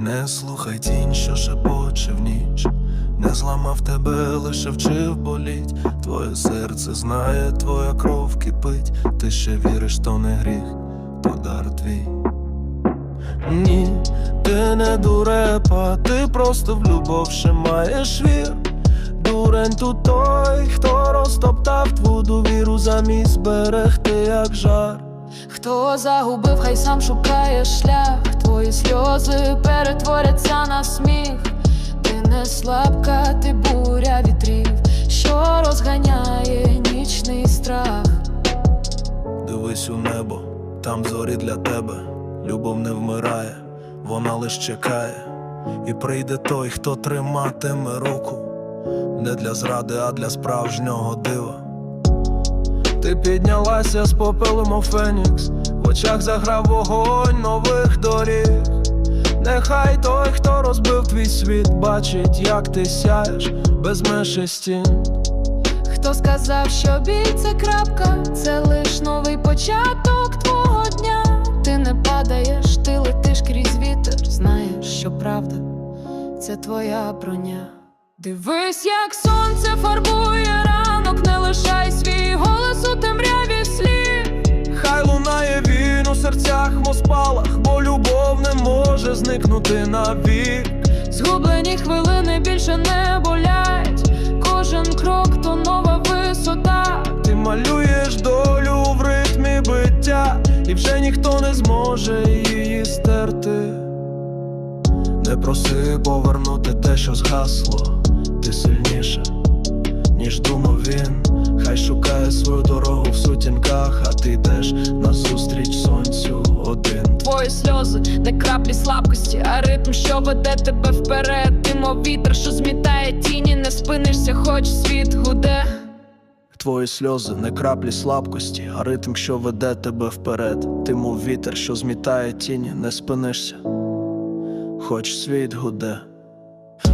Не слухай тінь, що шепоче в ніч, не зламав тебе, лише вчив боліть. Твоє серце знає, твоя кров кипить. Ти ще віриш, то не гріх, то дар твій. Ні, ти не дурепа, ти просто в любов ще маєш вір. Дурень тут той, хто розтоптав твою довіру замість берегти, як жар. Хто загубив, хай сам шукає шлях. Твої сльози перетворяться на сміх. Ти не слабка, ти буря вітрів, що розганяє нічний страх. Дивись у небо, там зорі для тебе. Любов не вмирає, вона лиш чекає. І прийде той, хто триматиме руку. Не для зради, а для справжнього дива. Ти піднялася з попелу, мов Фенікс, в очах заграв вогонь нових доріг. Нехай той, хто розбив твій світ, бачить, як ти сяєш без межі стін. Хто сказав, що біль це крапка, це лиш новий початок твого дня. Ти не падаєш, ти летиш крізь вітер. Знаєш, що правда це твоя броня. Дивись, як сонце фарбує ранок, не лишай свій може зникнути навік. Згублені хвилини більше не болять. Кожен крок то нова висота. Ти малюєш долю в ритмі биття, і вже ніхто не зможе її стерти. Не проси повернути те, що згасло, ти сильніша, ніж думав він. Хай шукає свою дорогу в сутінках, а ти йдеш. Твої сльози, не краплі слабкості, а ритм, що веде тебе вперед. Ти мов вітер, що змітає тіні, не спинишся, хоч світ гуде. Твої сльози не краплі слабкості, а ритм, що веде тебе вперед. Ти, мов вітер, що змітає тіні, не спинишся, хоч світ гуде.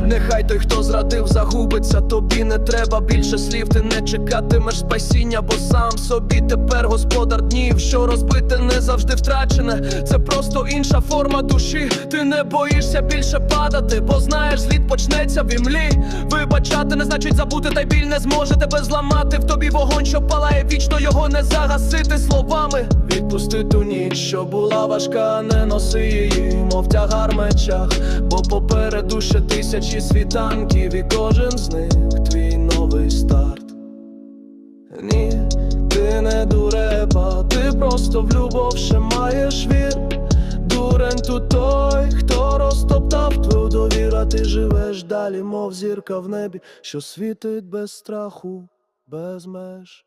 Нехай той, хто зрадив, загубиться, тобі не треба більше слів, ти не чекатимеш спасіння, бо сам собі тепер господар днів, що розбите не завжди втрачене. Це просто інша форма душі. Ти не боїшся більше падати, бо знаєш, зліт почнеться в імлі. Вибачати не значить забути, та й біль не зможе тебе зламати. В тобі вогонь, що палає вічно, його не загасити словами. Відпусти ту ніч, що була важка, не носи її, мов тягар мечах, бо попереду ще тисячі світанків, і кожен з них твій новий старт. Ні, ти не дурепа, ти просто в любов ще маєш вір. Дурень тут той, хто розтоптав твою довіру, а ти живеш далі, мов зірка в небі, що світить без страху, без меж.